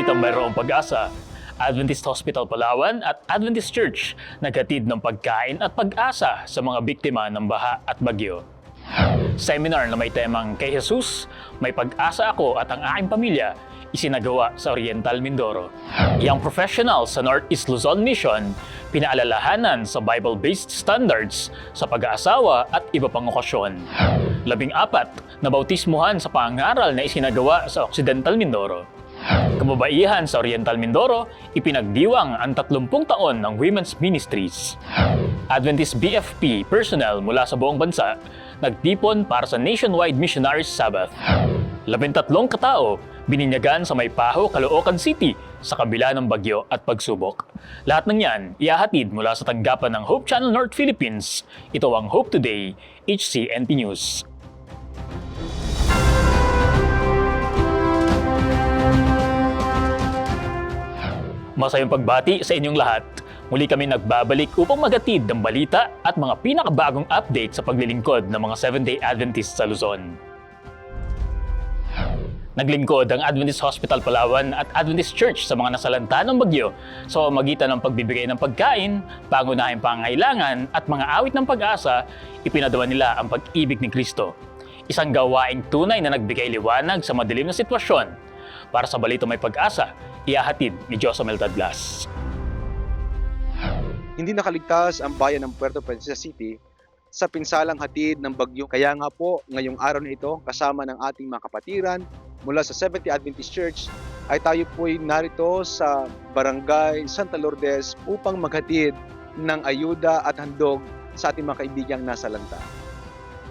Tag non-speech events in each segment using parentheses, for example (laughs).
Balitang mayroong pag-asa, Adventist Hospital Palawan at Adventist Church naghatid ng pagkain at pag-asa sa mga biktima ng baha at bagyo. Seminar na may temang Kay Jesus, May Pag-asa Ako at ang aking pamilya isinagawa sa Oriental Mindoro. Young professionals sa Northeast Luzon Mission pinaalalahanan sa Bible-based standards sa pag-aasawa at iba pang okasyon. Labing apat na bautismuhan sa pangaral na isinagawa sa Occidental Mindoro. Kababaihan sa Oriental Mindoro, ipinagdiwang ang 30 taon ng Women's Ministries. Adventist BFP personnel mula sa buong bansa nagtipon para sa Nationwide Missionaries Sabbath. Labintatlong katao bininyagan sa Maypaho, Caloocan City sa kabila ng bagyo at pagsubok. Lahat ng yan ihahatid mula sa tanggapan ng Hope Channel North Philippines. Ito ang Hope Today, HCNP News. Masayang pagbati sa inyong lahat. Muli kami nagbabalik upang magatid ng balita at mga pinakabagong update sa paglilingkod ng mga Seventh-day Adventists sa Luzon. Naglingkod ang Adventist Hospital Palawan at Adventist Church sa mga nasalanta ng bagyo sa magitan ng pagbibigay ng pagkain, pangunahing pangailangan at mga awit ng pag-asa, ipinadawa nila ang pag-ibig ni Kristo. Isang gawaing tunay na nagbigay liwanag sa madilim na sitwasyon. Para sa balito may pag-asa, ihahatid ni Josamel Douglas. hindi nakaligtas ang bayan ng Puerto Princesa City sa pinsalang hatid ng bagyo. Kaya nga po, ngayong araw na ito, kasama ng ating mga kapatiran mula sa 70 Adventist Church, ay tayo po'y narito sa Barangay Santa Lourdes upang maghatid ng ayuda at handog sa ating mga kaibigang nasa lanta.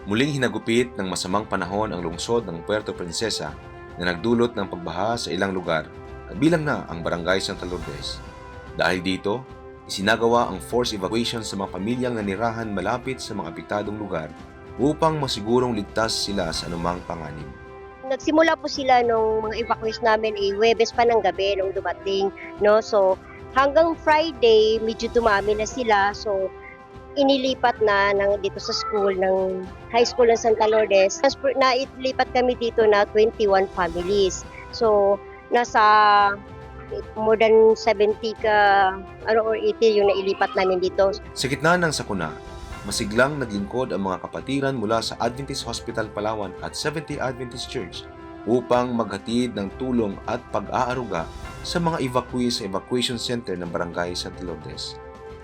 Muling hinagupit ng masamang panahon ang lungsod ng Puerto Princesa na nagdulot ng pagbaha sa ilang lugar, kabilang na ang Barangay Santa Lourdes. Dahil dito, isinagawa ang forced evacuation sa mga pamilyang nanirahan malapit sa mga apektadong lugar upang masigurong ligtas sila sa anumang panganib. Nagsimula po sila nung mga evacuees namin eh, Webes pa ng gabi nung dumating, no? So, hanggang Friday, medyo dumami na sila. So, inilipat na ng dito sa school ng high school ng Santa Lourdes. Transfer- Na ilipat kami dito na 21 families. So, nasa more than 70 ka ano or 80 yung nailipat namin dito. Sa gitna ng sakuna, masiglang naglingkod ang mga kapatiran mula sa Adventist Hospital Palawan at 70 Adventist Church upang maghatid ng tulong at pag-aaruga sa mga evacuees sa evacuation center ng Barangay Santa Lourdes.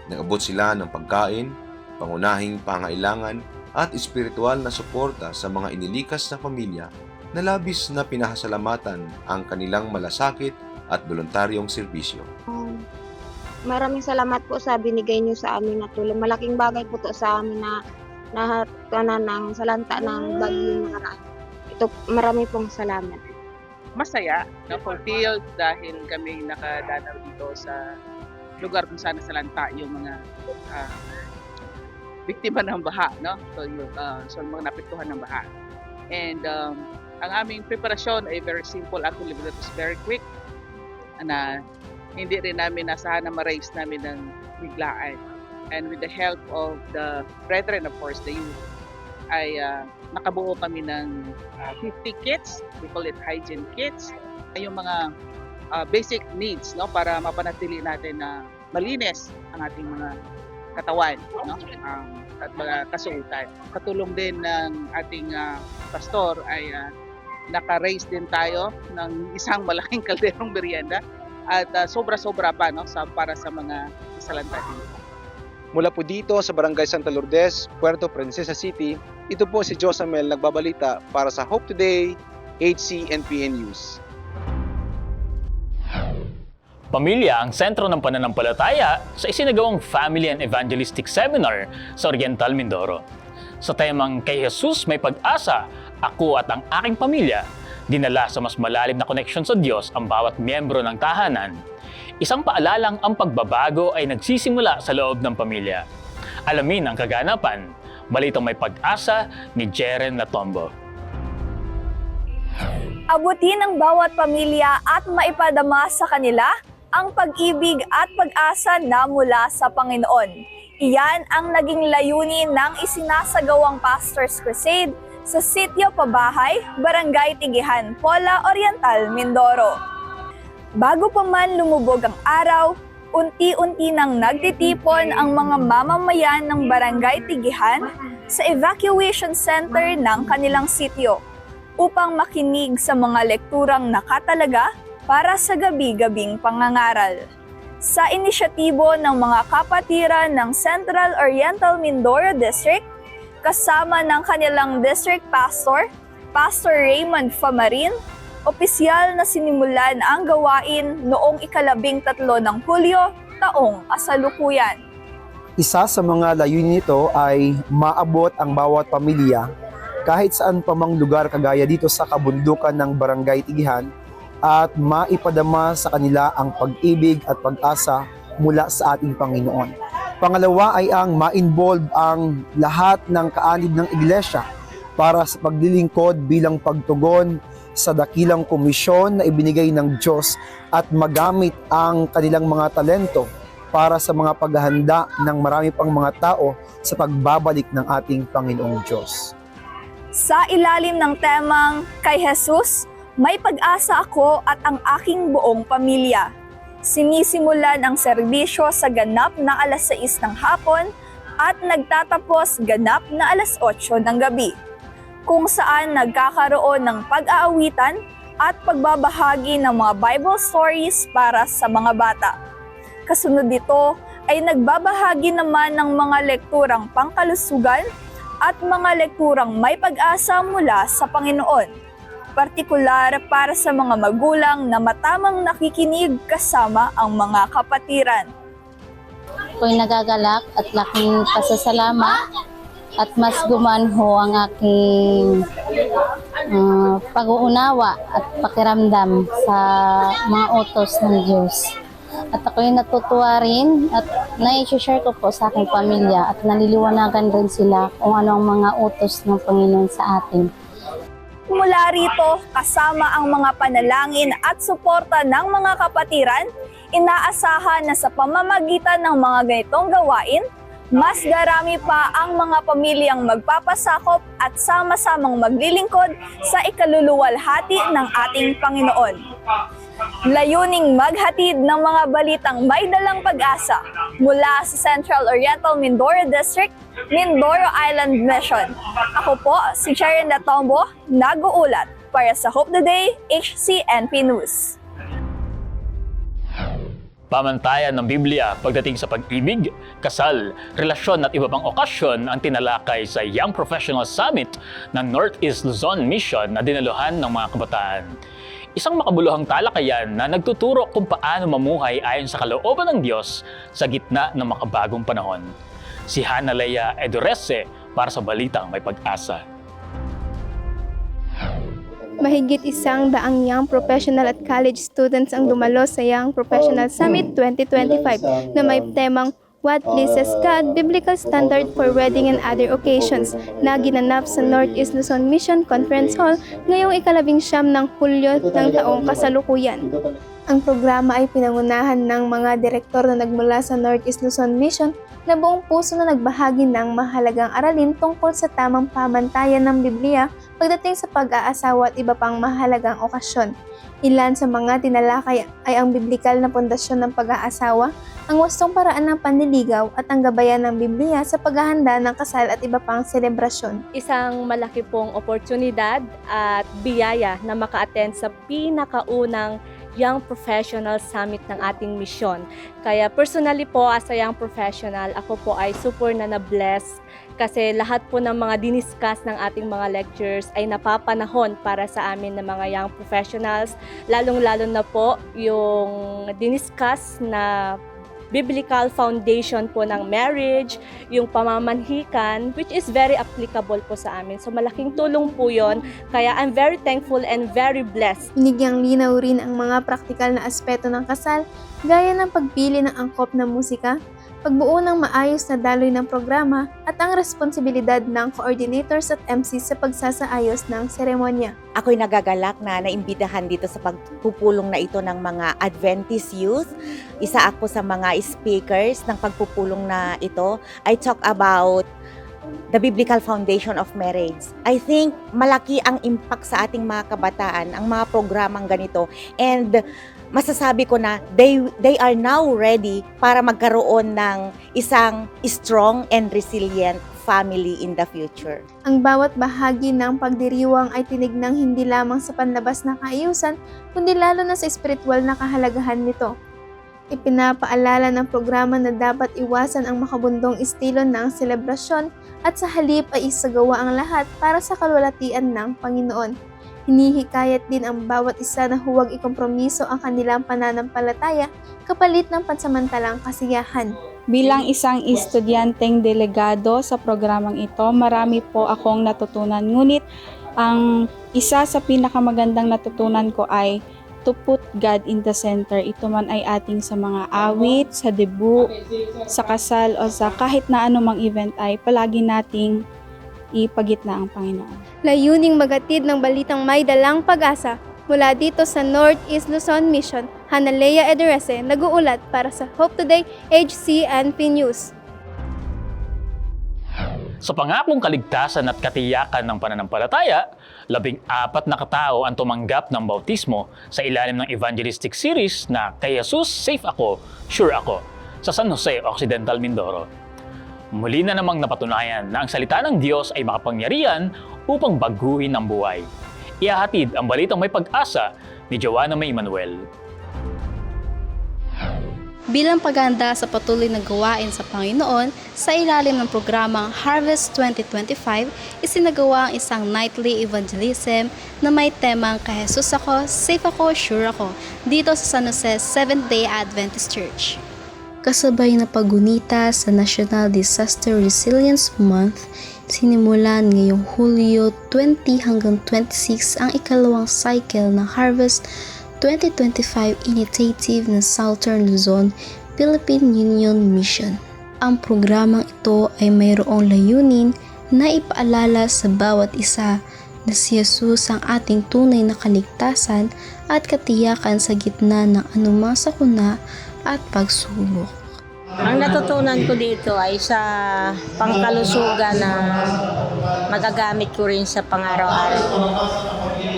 Nagabot sila ng pagkain, pangunahing pangailangan at espiritual na suporta sa mga inilikas na pamilya na labis na pinahasalamatan ang kanilang malasakit at voluntaryong serbisyo. Um, Maraming salamat po sa binigay niyo sa amin na tulong. Malaking bagay po to sa amin na nahatuanan ng salanta ng bagyong nakaraan. Ito, marami pong salamat. masaya, na fulfilled dahil kami nakadanaw dito sa lugar kung saan nasalanta yung mga ah, biktima ng baha, no? So yung ah, so mga napektuhan ng baha. And um, ang aming preparasyon ay very simple actually it was very quick na hindi rin namin nasahan na ma-raise namin ng biglaan. And with the help of the brethren, of course, the youth, ay ah, nakabuo kami ng ah, 50 kits. We call it hygiene kits. Ay Yung mga ah, basic needs no para mapanatili natin na malinis ang ating mga katawan no um, at mga kasuotan. Katulong din ng ating ah, pastor ay ah, naka-raise din tayo ng isang malaking (laughs) kalderong merienda at ah, sobra-sobra pa no sa para sa mga isalanta dito. Mula po dito sa Barangay Santa Lourdes, Puerto Princesa City, ito po si Josamel nagbabalita para sa Hope Today, HCNPN News. Pamilya ang sentro ng pananampalataya sa isinagawang Family and Evangelistic Seminar sa Oriental Mindoro. Sa temang Kay Jesus May Pag-asa, Ako at ang Aking Pamilya, dinala sa mas malalim na koneksyon sa Diyos ang bawat miyembro ng tahanan. Isang paalalang ang pagbabago ay nagsisimula sa loob ng pamilya. Alamin ang kaganapan, balitang may pag-asa ni Jeren Latombo. abutin ng bawat pamilya at maipadama sa kanila ang pag-ibig at pag-asa na mula sa Panginoon. Iyan ang naging layunin ng isinasagawang Pastors Crusade sa Sitio Pabahay, Barangay Tigihan, Pola Oriental, Mindoro. Bago pa man lumubog ang araw, unti-unti nang nagtitipon ang mga mamamayan ng Barangay Tigihan sa evacuation center ng kanilang sityo upang makinig sa mga lekturang nakatalaga para sa gabi-gabing pangangaral. Sa inisyatibo ng mga kapatiran ng Central Oriental Mindoro District, kasama ng kanilang district pastor, Pastor Raymond Famarin, opisyal na sinimulan ang gawain noong ikalabing tatlo ng Hulyo taong kasalukuyan. Isa sa mga layunin nito ay maabot ang bawat pamilya kahit saan pa mang lugar kagaya dito sa kabundukan ng Barangay Tigihan at maipadama sa kanila ang pag-ibig at pag-asa mula sa ating Panginoon. Pangalawa ay ang ma-involve ang lahat ng kaanib ng iglesia para sa paglilingkod bilang pagtugon sa dakilang komisyon na ibinigay ng Diyos at magamit ang kanilang mga talento para sa mga paghahanda ng marami pang mga tao sa pagbabalik ng ating Panginoong Diyos. Sa ilalim ng temang Kay Jesus, may pag-asa ako at ang aking buong pamilya. Sinisimulan ang serbisyo sa ganap na alas 6 ng hapon at nagtatapos ganap na alas 8 ng gabi, kung saan nagkakaroon ng pag-aawitan at pagbabahagi ng mga Bible stories para sa mga bata. Kasunod dito ay nagbabahagi naman ng mga lekturang pangkalusugan at mga lekturang may pag-asa mula sa Panginoon. Partikular para sa mga magulang na matamang nakikinig kasama ang mga kapatiran. ako'y nagagalak at laking pasasalamat at mas gumanho ang aking ah, pag-uunawa at pakiramdam sa mga utos ng Diyos. At ako'y natutuwa rin at na-share ko po sa aking pamilya at naliliwanagan rin sila kung ano ang mga utos ng Panginoon sa atin. Mula rito, kasama ang mga panalangin at suporta ng mga kapatiran, inaasahan na sa pamamagitan ng mga ganitong gawain, mas darami pa ang mga pamilyang magpapasakop at sama-samang maglilingkod sa ikaluluwalhati ng ating Panginoon. Layuning maghatid ng mga balitang may dalang pag-asa mula sa Central Oriental Mindoro District, Mindoro Island Mission. Ako po si Sharon Latombo, nag-uulat para sa Hope the Day, HCNP News. Pamantayan ng Biblia pagdating sa pag-ibig, kasal, relasyon at iba pang okasyon ang tinalakay sa Young Professional Summit ng Northeast Luzon Mission na dinaluhan ng mga kabataan. Isang makabuluhang talakayan na nagtuturo kung paano mamuhay ayon sa kalooban ng Diyos sa gitna ng makabagong panahon. Si Hana Leia Edurese para sa Balitang May Pag-asa. Mahigit isang daang young professional at college students ang dumalo sa Young Professional Summit 2025 na may temang What Pleases God, Biblical Standard for Wedding and Other Occasions. Na ginanap sa Northeast Luzon Mission Conference Hall ngayong ikalabing siyam ng Hulyo ng taong kasalukuyan. Ang programa ay pinangunahan ng mga direktor na nagmula sa Northeast Luzon Mission na buong puso na nagbahagi ng mahalagang aralin tungkol sa tamang pamantayan ng Biblia pagdating sa pag-aasawa at iba pang mahalagang okasyon. Ilan sa mga tinalakay ay ang biblikal na pundasyon ng pag-aasawa, ang wastong paraan ng panliligaw at ang gabayan ng Biblia sa paghahanda ng kasal at iba pang selebrasyon. isang malaki pong oportunidad at biyaya na maka-attend sa pinakaunang Young Professional Summit ng ating misyon. Kaya personally po as a young professional, ako po ay super na na-bless kasi lahat po ng mga diniscuss ng ating mga lectures ay napapanahon para sa amin ng mga young professionals. Lalong-lalo na po yung diniscuss na biblical foundation po ng marriage, yung pamamanhikan, which is very applicable po sa amin. So malaking tulong po yon. Kaya I'm very thankful and very blessed Binigyang linaw rin ang mga praktikal na aspeto ng kasal, gaya ng pagpili ng angkop na musika, pagbuo ng maayos na daloy ng programa, at ang responsibilidad ng coordinators at MCs sa pagsasaayos ng seremonya. ako'y nagagalak na naimbitahan dito sa pagpupulong na ito ng mga Adventist youth. Isa ako sa mga speakers ng pagpupulong na ito. I talk about the biblical foundation of marriage. I think malaki ang impact sa ating mga kabataan ang mga programang ganito and masasabi ko na they they are now ready para magkaroon ng isang strong and resilient family in the future. Ang bawat bahagi ng pagdiriwang ay tinignang hindi lamang sa panlabas na kaayusan, kundi lalo na sa espiritual na kahalagahan nito. Ipinapaalala ng programa na dapat iwasan ang makabundong estilo ng selebrasyon at sa halip ay isagawa ang lahat para sa kalwalatian ng Panginoon. Hinihikayat din ang bawat isa na huwag ikompromiso ang kanilang pananampalataya kapalit ng pansamantalang kasiyahan. Bilang isang estudyanteng delegado sa programang ito, marami po akong natutunan. Ngunit ang isa sa pinakamagandang natutunan ko ay to put God in the center. Ito man ay ating sa mga awit, sa debut, sa kasal o sa kahit na anumang event ay palagi nating ipagitna ang Panginoon. Layuning magatid ng balitang may dalang pag-asa mula dito sa Northeast Luzon Mission, Hanalea Ederese, nag-uulat para sa Hope Today HCNP News. Sa pangakong kaligtasan at katiyakan ng pananampalataya, labing apat na katao ang tumanggap ng bautismo sa ilalim ng evangelistic series na Kay Jesus, Safe Ako, Sure Ako sa San Jose, Occidental Mindoro. Muli na namang napatunayan na ang salita ng Diyos ay makapangyarihan upang baguhin ang buhay. Ihahatid ang balitang may pag-asa ni Joanna May Manuel. Bilang paganda sa patuloy na gawain sa Panginoon, sa ilalim ng programang Harvest 2025, isinagawa ang isang nightly evangelism na may temang Kahesus ako, safe ako, sure ako, dito sa San Jose Seventh-day Adventist Church. Kasabay na pagunita sa National Disaster Resilience Month, sinimulan ngayong Hulyo 20 hanggang 26 ang ikalawang cycle ng Harvest 2025 initiative ng Southern Luzon Philippine Union Mission. Ang programang ito ay mayroong layunin na ipaalala sa bawat isa na si Jesus ang ating tunay na kaligtasan at katiyakan sa gitna ng anumang sakuna at pagsubok. Ang natutunan ko dito ay sa pangkalusugan na magagamit ko rin sa pangaraw-araw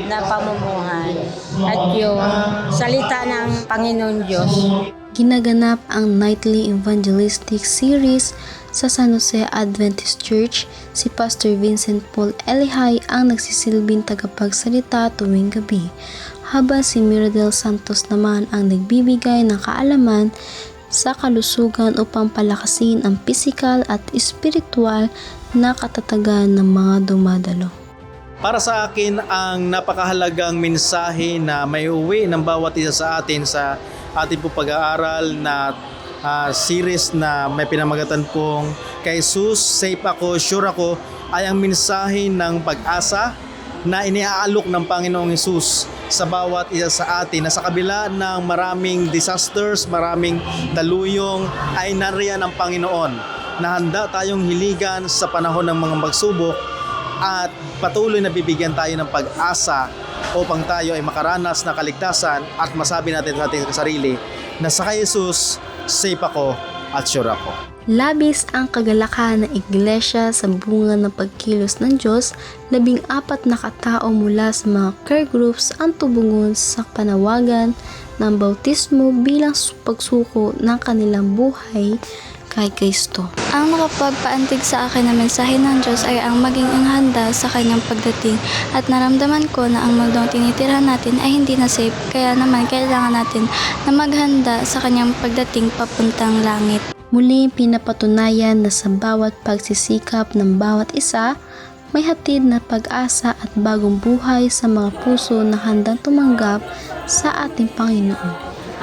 na pamumuhay at yung salita ng Panginoon Diyos. Ginaganap ang nightly evangelistic series sa San Jose Adventist Church. Si Pastor Vincent Paul Elihay ang nagsisilbing tagapagsalita tuwing gabi, habang si Miradel Santos naman ang nagbibigay ng kaalaman sa kalusugan upang palakasin ang pisikal at espiritual na katatagan ng mga dumadalo. Para sa akin, ang napakahalagang mensahe na may uwi ng bawat isa sa atin sa ating po pag-aaral na ah, series na may pinamagatan pong kay Jesus, safe ako, sure ako, ay ang mensahe ng pag-asa na iniaalok ng Panginoong Hesus sa bawat isa sa atin na sa kabila ng maraming disasters, maraming daluyong ay nariyan ang Panginoon na handa tayong hiligan sa panahon ng mga magsubok at patuloy na bibigyan tayo ng pag-asa upang tayo ay makaranas na kaligtasan at masabi natin sa ating sarili na sa kay Jesus, safe ako at sure ako. Labis ang kagalakan ng iglesia sa bunga ng pagkilos ng Diyos, labing apat na katao mula sa mga care groups ang tubungon sa panawagan ng bautismo bilang pagsuko ng kanilang buhay kay Kristo. Ang nakapagpaantig sa akin na mensahe ng Diyos ay ang maging ang handa sa kanyang pagdating at naramdaman ko na ang mundong tinitirhan natin ay hindi na safe kaya naman kailangan natin na maghanda sa kanyang pagdating papuntang langit. Muling pinapatunayan na sa bawat pagsisikap ng bawat isa, may hatid na pag-asa at bagong buhay sa mga puso na handang tumanggap sa ating Panginoon.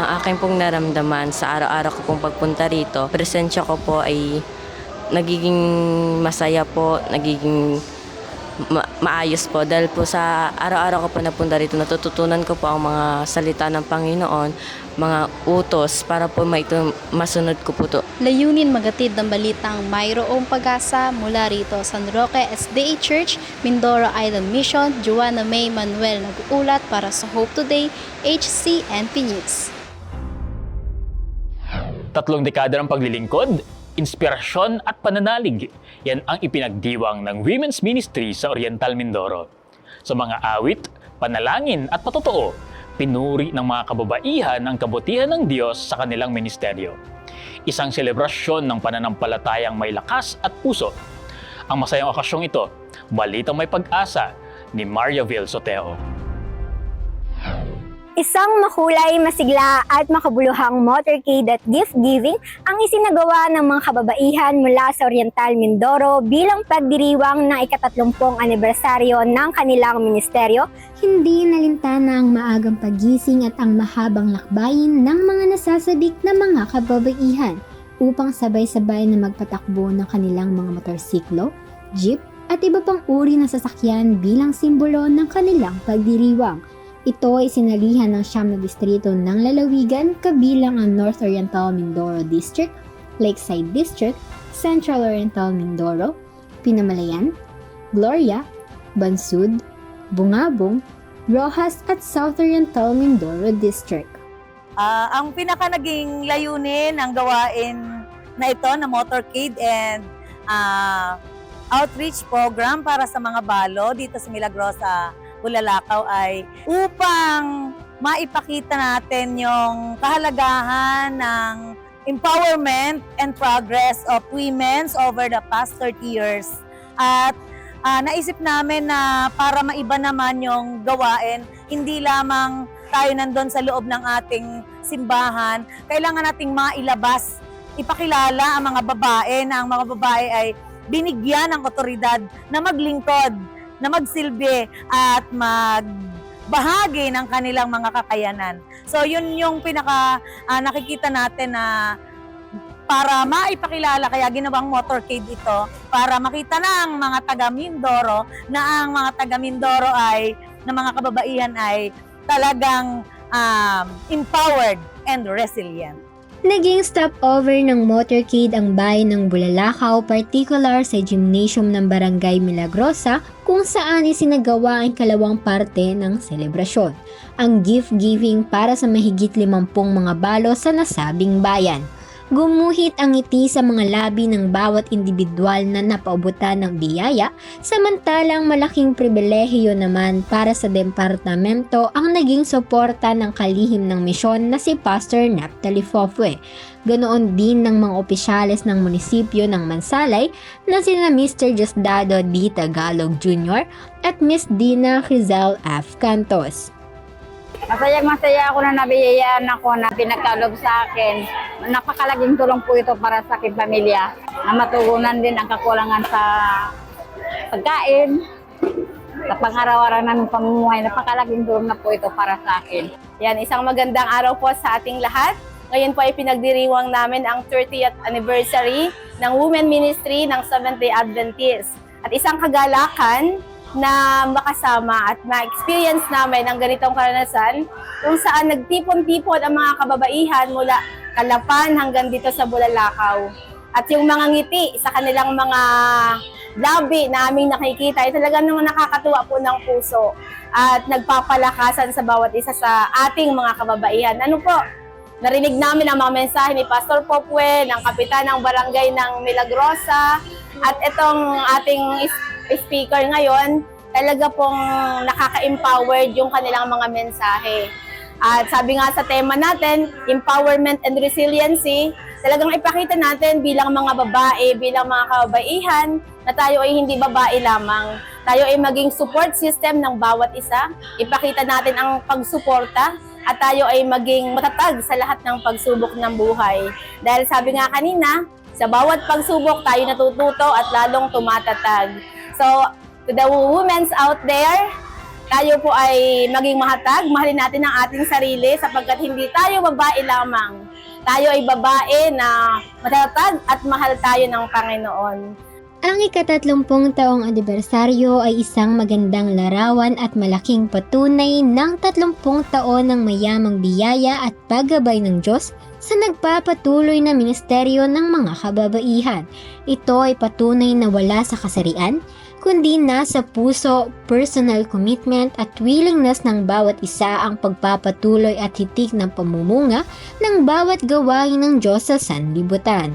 Ang aking pong naramdaman sa araw-araw ko pong pagpunta rito, presensya ko po ay nagiging masaya po, nagiging ma- maayos po dahil po sa araw-araw ko po napunta rito natututunan ko po ang mga salita ng Panginoon mga utos para po maito masunod ko po to Layunin magatid ng balitang mayroong pag-asa mula rito San Roque SDA Church, Mindoro Island Mission, Joanna May Manuel nag-uulat para sa Hope Today, HCNP News. Tatlong dekada ng paglilingkod, inspirasyon at pananalig. Yan ang ipinagdiwang ng Women's Ministry sa Oriental Mindoro. Sa mga awit, panalangin at patotoo, pinuri ng mga kababaihan ang kabutihan ng Diyos sa kanilang ministeryo. Isang selebrasyon ng pananampalatayang may lakas at puso. Ang masayang okasyong ito, Balitang May Pag-asa ni Maria Vil Soteo. Isang makulay, masigla at makabuluhang motorcade at gift giving ang isinagawa ng mga kababaihan mula sa Oriental Mindoro bilang pagdiriwang ng ikatatlumpong anibersaryo ng kanilang ministeryo. Hindi nalintana ang maagang pagising at ang mahabang lakbayin ng mga nasasabik na mga kababaihan upang sabay-sabay na magpatakbo ng kanilang mga motorsiklo, jeep at iba pang uri ng sasakyan bilang simbolo ng kanilang pagdiriwang. Ito ay sinalihan ng siyam na distrito ng lalawigan kabilang ang North Oriental Mindoro District, Lakeside District, Central Oriental Mindoro, Pinamalayan, Gloria, Bansud, Bungabong, Rojas at South Oriental Mindoro District. Ah, ang pinaka naging layunin ng gawain na ito na motorcade and ah, outreach program para sa mga balo dito sa Milagrosa, Bulalakaw ay upang maipakita natin yung kahalagahan ng empowerment and progress of women's over the past 30 years. At ah, naisip namin na para maiba naman yung gawain, hindi lamang tayo nandun sa loob ng ating simbahan, kailangan nating mailabas, ipakilala ang mga babae na ang mga babae ay binigyan ng otoridad na maglingkod, na magsilbi at magbahagi ng kanilang mga kakayanan. So yun yung pinaka ah, nakikita natin na para maipakilala kaya ginawang motorcade ito para makita ng mga taga Mindoro na ang mga taga Mindoro ay na mga kababaihan ay talagang um, empowered and resilient. Naging stopover ng motorcade ang bayan ng Bulalakaw, particular sa gymnasium ng Barangay Milagrosa kung saan isinagawa ang kalawang parte ng selebrasyon, ang gift giving para sa mahigit limampung mga balo sa nasabing bayan. Gumuhit ang ngiti sa mga labi ng bawat individual na napaubutan ng biyaya, samantalang malaking pribilehiyo naman para sa departamento ang naging suporta ng kalihim ng misyon na si Pastor Naphtali Fofwe. Ganoon din ng mga opisyales ng munisipyo ng Mansalay na sina Mr. Diosdado D. Tagalog Jr. at Miss Dina Rizal F. Cantos. Masayang masaya ako na nabiyayaan ako na pinagkalob sa akin. Napakalaging tulong po ito para sa aking pamilya na matugunan din ang kakulangan sa pagkain, sa pang-araw-araw pamumuhay. Napakalaging tulong na po ito para sa akin. Yan, isang magandang araw po sa ating lahat. Ngayon po ay pinagdiriwang namin ang 30th anniversary ng Women Ministry ng Seventh-day Adventist. At isang kagalakan na makasama at ma-experience namin ang ganitong karanasan kung saan nagtipon-tipon ang mga kababaihan mula Kalapan hanggang dito sa Bulalakaw. At yung mga ngiti sa kanilang mga labi na aming nakikita ay talagang naman nakakatuwa po ng puso at nagpapalakasan sa bawat isa sa ating mga kababaihan. Ano po? Narinig namin ang mga mensahe ni Pastor Popwe, ng kapitan ng barangay ng Milagrosa, at itong ating speaker ngayon, talaga pong nakaka-empowered yung kanilang mga mensahe. At sabi nga sa tema natin, empowerment and resiliency, talagang ipakita natin bilang mga babae, bilang mga kababaihan, na tayo ay hindi babae lamang. Tayo ay maging support system ng bawat isa. Ipakita natin ang pagsuporta at tayo ay maging matatag sa lahat ng pagsubok ng buhay. Dahil sabi nga kanina, sa bawat pagsubok tayo natututo at lalong tumatatag. So, to the women's out there, tayo po ay maging mahatag, mahalin natin ang ating sarili sapagkat hindi tayo babae lamang. Tayo ay babae na matatag at mahal tayo ng Panginoon. Ang ikatatlumpong taong anibersaryo ay isang magandang larawan at malaking patunay ng tatlumpung taon ng mayamang biyaya at paggabay ng Diyos sa nagpapatuloy na ministeryo ng mga kababaihan. Ito ay patunay na wala sa kasarian, kundi nasa puso, personal commitment at willingness ng bawat isa ang pagpapatuloy at hitik ng pamumunga ng bawat gawain ng Diyos sa sanlibutan.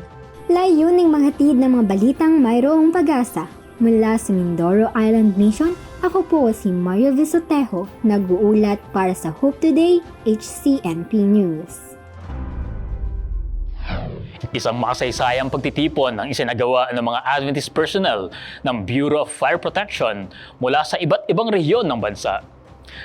Layuning manghatid ng mga balitang mayroong pag-asa. Mula sa Mindoro Island Mission, ako po si Mario Visotejo, nag-uulat para sa Hope Today, HCNP News. Isang makasaysayang pagtitipon ang isinagawa ng mga Adventist personnel ng Bureau of Fire Protection mula sa iba't ibang rehiyon ng bansa.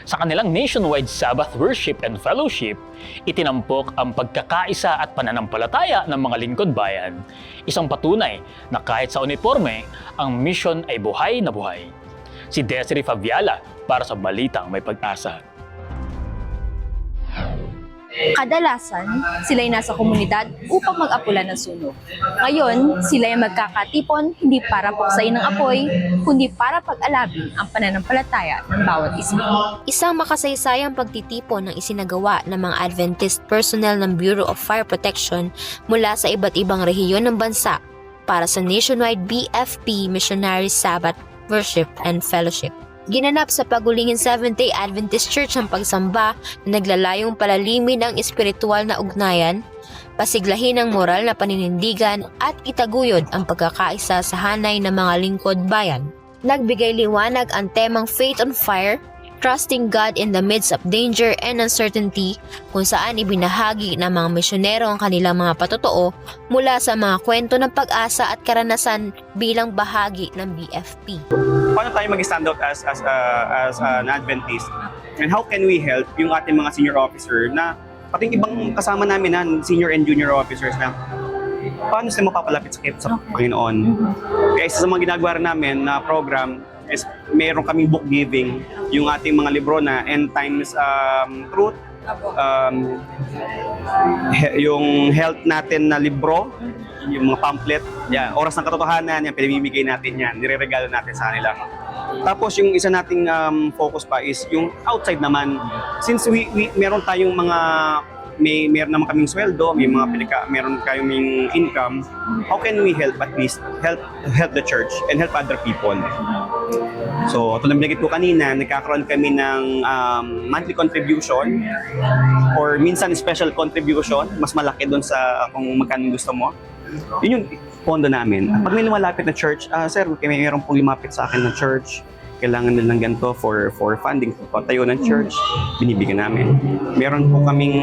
Sa kanilang nationwide Sabbath worship and fellowship, itinampok ang pagkakaisa at pananampalataya ng mga lingkod bayan. Isang patunay na kahit sa uniforme, ang mission ay buhay na buhay. Si Desiree Fabiala para sa Balitang May Pag-asa. Kadalasan, sila'y nasa komunidad upang mag-apula ng sunog. Ngayon, sila'y magkakatipon hindi para puksain ng apoy, kundi para pag-alabin ang pananampalataya ng bawat isa. Isang makasaysayang pagtitipon ng isinagawa ng mga Adventist personnel ng Bureau of Fire Protection mula sa iba't ibang rehiyon ng bansa para sa nationwide BFP Missionary Sabbath Worship and Fellowship. Ginanap sa Pagulingin Seventh-day Adventist Church ang pagsamba na naglalayong palalimin ang espiritual na ugnayan, pasiglahin ang moral na paninindigan at itaguyod ang pagkakaisa sa hanay ng mga lingkod bayan. Nagbigay liwanag ang temang Faith on Fire, Trusting God in the midst of danger and uncertainty kung saan ibinahagi ng mga misyonero ang kanilang mga patotoo mula sa mga kwento ng pag-asa at karanasan bilang bahagi ng BFP. Paano tayo mag-stand out as as uh, as an Adventist? And how can we help yung ating mga senior officer na pati ibang kasama namin na senior and junior officers na paano sila mapapalapit sa, sa Panginoon. Kaya isa sa mga ginagawa namin na program is meron kaming book giving yung ating mga libro na End Times um, Truth um, he- yung health natin na libro yung mga pamphlet, yan, oras ng katotohanan, yan, pinamimigay natin yan, nireregalo natin sa kanila. Tapos yung isa nating um, focus pa is yung outside naman. Since we, we meron tayong mga may meron naman kaming sweldo, may mga pinaka, meron kaming income, how can we help at least help help the church and help other people? So, tulad ng ko kanina, nagkakaroon kami ng um, monthly contribution or minsan special contribution, mas malaki doon sa kung magkano gusto mo. Yun yung pondo namin. Pag may lumalapit na church, ah sir, may meron pong lumapit sa akin na church, kailangan nilang ganito for for funding for tayo ng church, binibigyan namin. Meron po kaming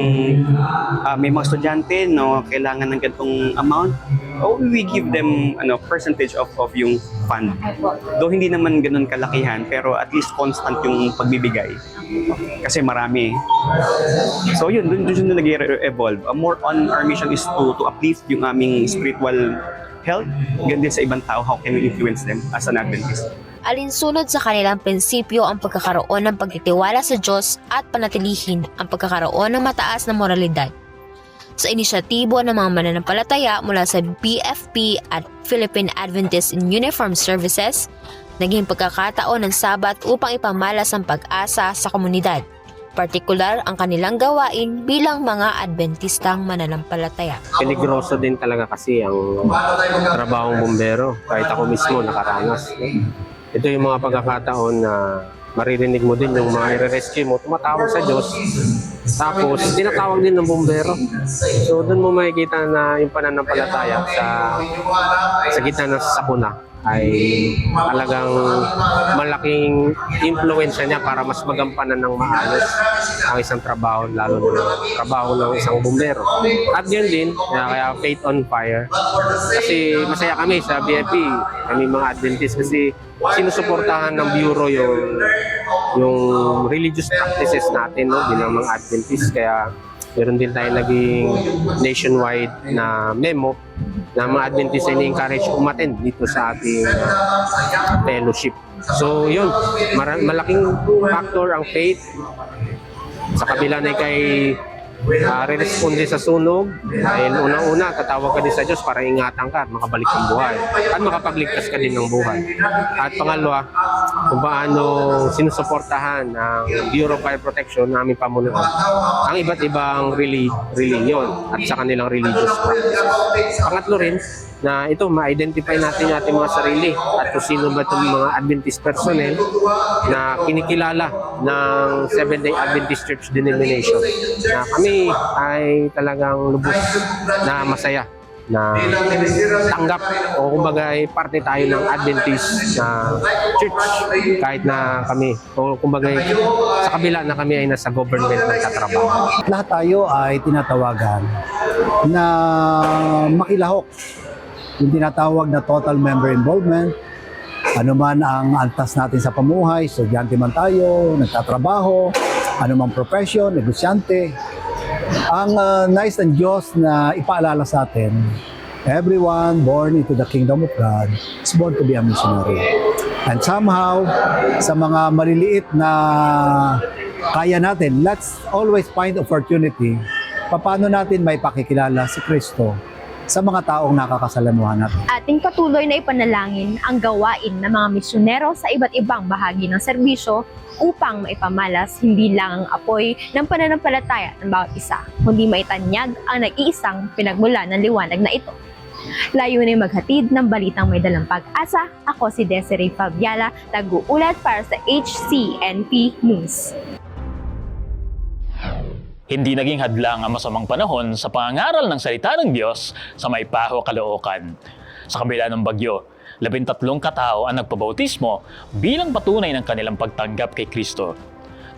ah, may mga estudyante no kailangan ng ganitong amount. Oh, we give them ano percentage of of yung fund. Though hindi naman ganun kalakihan, pero at least constant yung pagbibigay. Kasi marami. So yun, dun, dun siya nag-evolve. Uh, more on our mission is to to uplift yung aming spiritual health, ganun din sa ibang tao, how can we influence them as an Adventist. Alinsunod sa kanilang prinsipyo ang pagkakaroon ng pagtitiwala sa Diyos at panatilihin ang pagkakaroon ng mataas na moralidad. Sa inisyatibo ng mga mananampalataya mula sa BFP at Philippine Adventist in Uniform Services, naging pagkakataon ng Sabat upang ipamalas ang pag-asa sa komunidad, partikular ang kanilang gawain bilang mga Adventistang mananampalataya. peligroso din talaga kasi ang trabahong bombero. Kahit ako mismo nakaranas. Ito yung mga pagkakataon na maririnig mo din yung mga i-rescue mo, tumatawag sa Diyos. Tapos, tinatawag din ng bombero. So, doon mo makikita na yung pananampalataya sa sa gitna ng sakuna ay talagang malaking impluensya niya para mas magampanan ng maayos ang isang trabaho, lalo na trabaho ng isang bumbero. At yun din, kaya, kaya Faith on Fire. Kasi masaya kami sa BFP, kami mga Adventist kasi sinusuportahan ng Bureau yung yung religious practices natin no, bilang mga Adventist. Kaya meron din tayo naging nationwide na memo na mga Adventist ay encourage umattend dito sa ating uh, fellowship. So yun, malaking factor ang faith sa kabila na kay uh, re-responde sa sunog. Dahil unang-una tatawag ka din sa Diyos para ingatan ka at makabalik ng buhay. At makapagligtas ka din ng buhay. At pangalawa kung paano sinusuportahan ng Bureau of Fire Protection na aming pamunuan ang iba't ibang reli- religion at sa kanilang religious practices. Pangatlo rin na ito ma-identify natin ating mga sarili at kung sino ba itong mga Adventist personnel na kinikilala ng Seventh-day Adventist Church Denomination. Na kami ay talagang lubos na masaya na tanggap o kumbaga ay parte tayo ng Adventist na church kahit na kami o kumbaga sa kabila na kami ay nasa government nagtatrabaho. Lahat tayo ay tinatawagan na makilahok. Yung tinatawag na total member involvement, ano man ang antas natin sa pamuhay, estudyante man tayo, nagtatrabaho, ano mang profession, negosyante. Ang uh, nais ng Diyos na ipaalala sa atin, everyone born into the kingdom of God is born to be a missionary. And somehow, sa mga maliliit na kaya natin, let's always find opportunity paano natin may pakikilala si Kristo sa mga taong nakakasalamuhan natin. Ating patuloy na ipanalangin ang gawain ng mga misyonero sa iba't ibang bahagi ng serbisyo upang maipamalas hindi lang ang apoy ng pananampalataya ng bawat isa, kundi maitanyag ang nag-iisang pinagmula ng liwanag na ito. Layunin maghatid ng balitang may dalang pag-asa. Ako si Desiree Fabiala, nag-uulat para sa HCNP News. Hindi naging hadlang ang masamang panahon sa pangangaral ng salita ng Diyos sa may paho kalookan. Sa kabila ng bagyo, labintatlong katao ang nagpabautismo bilang patunay ng kanilang pagtanggap kay Kristo.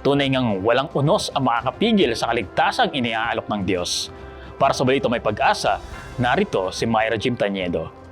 Tunay ngang walang unos ang makakapigil sa kaligtasang iniaalok ng Diyos. Para sa balita may pag-asa, narito si Myra Jim Taniedo.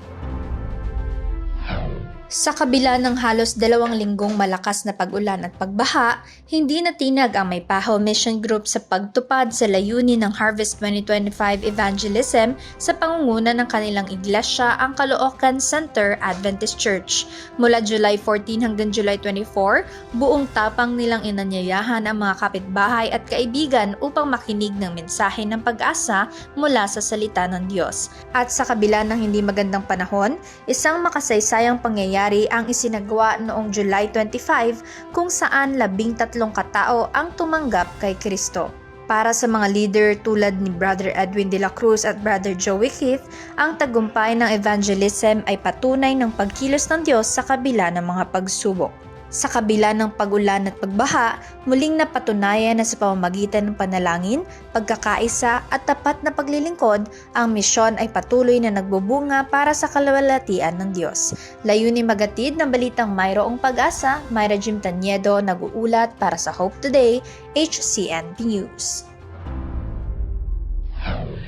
Sa kabila ng halos dalawang linggong malakas na pag-ulan at pagbaha, hindi natinag ang May Paho Mission Group sa pagtupad sa layunin ng Harvest 2025 Evangelism sa pangunguna ng kanilang iglesia ang Caloocan Center Adventist Church. Mula July 14 hanggang July 24, buong tapang nilang inanyayahan ang mga kapitbahay at kaibigan upang makinig ng mensahe ng pag-asa mula sa salita ng Diyos. At sa kabila ng hindi magandang panahon, isang makasaysayang pangyayari ang isinagawa noong July 25 kung saan labing tatlong katao ang tumanggap kay Kristo. Para sa mga leader tulad ni Brother Edwin de la Cruz at Brother Joey Keith, ang tagumpay ng evangelism ay patunay ng pagkilos ng Diyos sa kabila ng mga pagsubok. Sa kabila ng pagulan at pagbaha, muling napatunayan na sa pamamagitan ng panalangin, pagkakaisa at tapat na paglilingkod, ang misyon ay patuloy na nagbubunga para sa kalawalatian ng Diyos. Layunin magatid ng balitang mayroong pag-asa, Myra Jim Taniedo nag-uulat para sa Hope Today, HCNP News.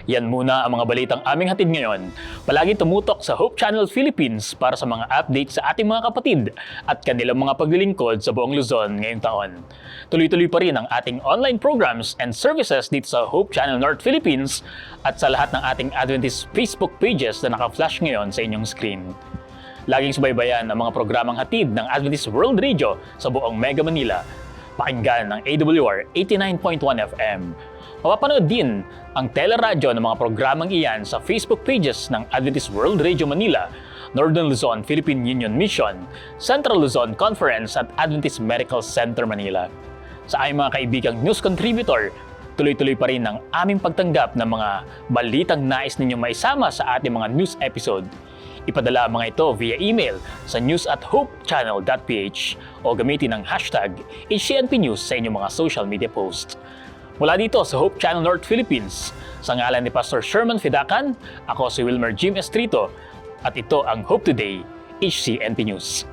Yan muna ang mga balitang aming hatid ngayon. Palagi tumutok sa Hope Channel Philippines para sa mga updates sa ating mga kapatid at kanilang mga paglilingkod sa buong Luzon ngayong taon. Tuloy-tuloy pa rin ang ating online programs and services dito sa Hope Channel North Philippines at sa lahat ng ating Adventist Facebook pages na naka-flash ngayon sa inyong screen. Laging subaybayan ang mga programang hatid ng Adventist World Radio sa buong Mega Manila. Pakinggan ng AWR 89.1 FM. Mapapanood din ang teleradyo ng mga programang iyan sa Facebook pages ng Adventist World Radio Manila, Northern Luzon Philippine Union Mission, Central Luzon Conference at Adventist Medical Center Manila. Sa aming mga kaibigang news contributor, tuloy-tuloy pa rin ang aming pagtanggap ng mga balitang nais ninyong maisama sa ating mga news episode. Ipadala ang mga ito via email sa news at hopechannel.ph o gamitin ang hashtag HCNP sa inyong mga social media posts. Mula dito sa Hope Channel North Philippines, sa ngalan ni Pastor Sherman Fidakan, ako si Wilmer Jim Estrito at ito ang Hope Today, HCNP News.